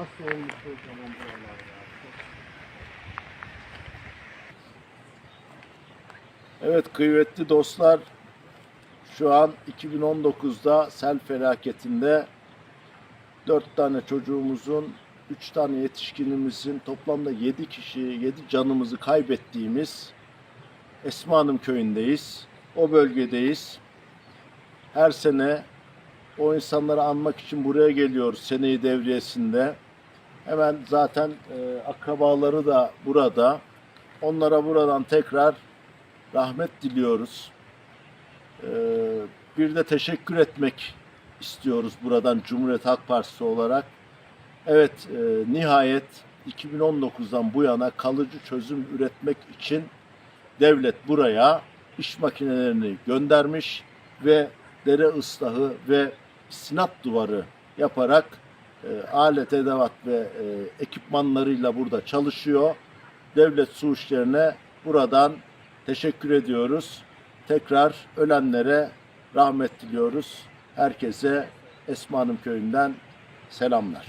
olmuş o zaman buralar ya. Evet kıymetli dostlar şu an 2019'da sel felaketinde 4 tane çocuğumuzun 3 tane yetişkinimizin toplamda 7 kişi 7 canımızı kaybettiğimiz Esma Hanım köyündeyiz. O bölgedeyiz. Her sene o insanları anmak için buraya geliyoruz seneyi devriyesinde. Hemen zaten e, akrabaları da burada. Onlara buradan tekrar rahmet diliyoruz. Ee, bir de teşekkür etmek istiyoruz buradan Cumhuriyet Halk Partisi olarak. Evet, e, nihayet 2019'dan bu yana kalıcı çözüm üretmek için devlet buraya iş makinelerini göndermiş ve dere ıslahı ve sinat duvarı yaparak e, alet edevat ve e, ekipmanlarıyla burada çalışıyor. Devlet su işlerine buradan teşekkür ediyoruz. Tekrar ölenlere rahmet diliyoruz. Herkese Esma Hanım köyünden selamlar.